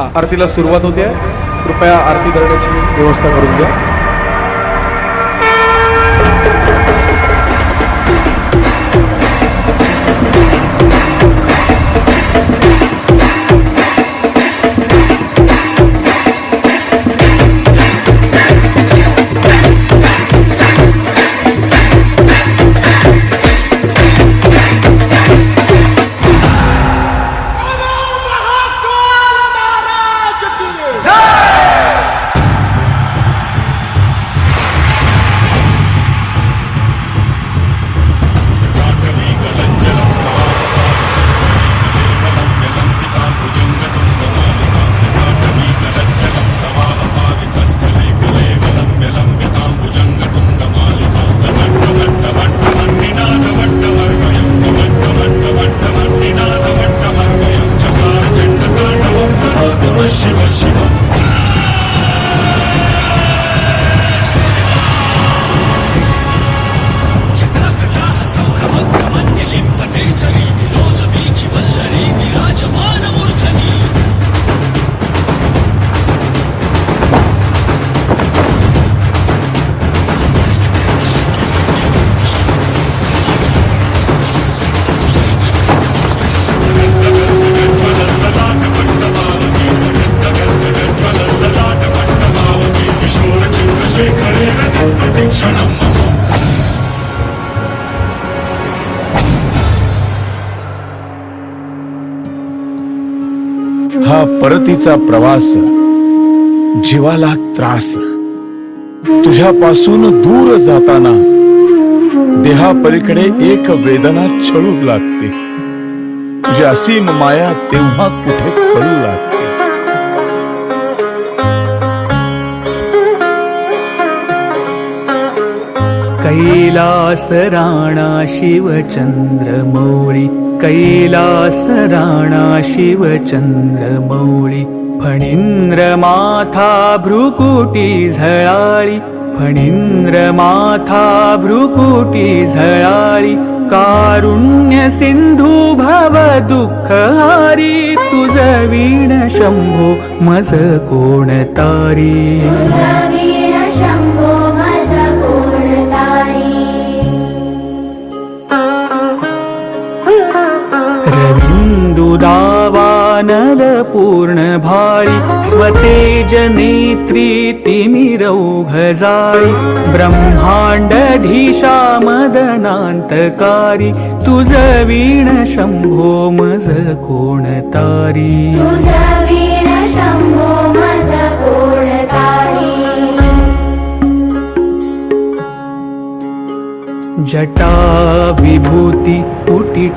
आरतीला सुरुवात होते. कृपया आरती करण्याची व्यवस्था करून द्या परतीचा प्रवास. जीवाला त्रास. तुझ्यापासून दूर जाताना देहापलीकडे एक वेदना छळू लागते. तुझी असीम माया तेव्हा कुठे कळू लागते? कैलास राणा शिवचंद्रमौळी कैलास राणा शिवचंद्रमौळी फणींद्र माथा भ्रुकुटी झळाळी फणींद्र माथा भ्रुकुटी झळाळी कारुण्य सिंधू भव दुःखारी तुझ वीण शंभो मज कोण पूर्ण भाळी स्वतेज नेत्री तिमिरौघजाळी ब्रह्माण्डधीशा मदनान्तकारी तुझ वीण शंभो मज कोण तारी? तुझ वीण शंभो मज कोणतारी जटा विभूती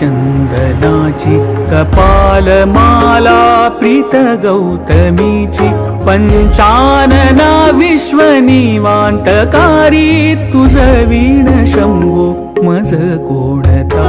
पुटी चंदनाची कपालमाला प्रीत गौतमीची पंचानना विश्वनिवांतकारी तुझ वीण शंभो मज कोणता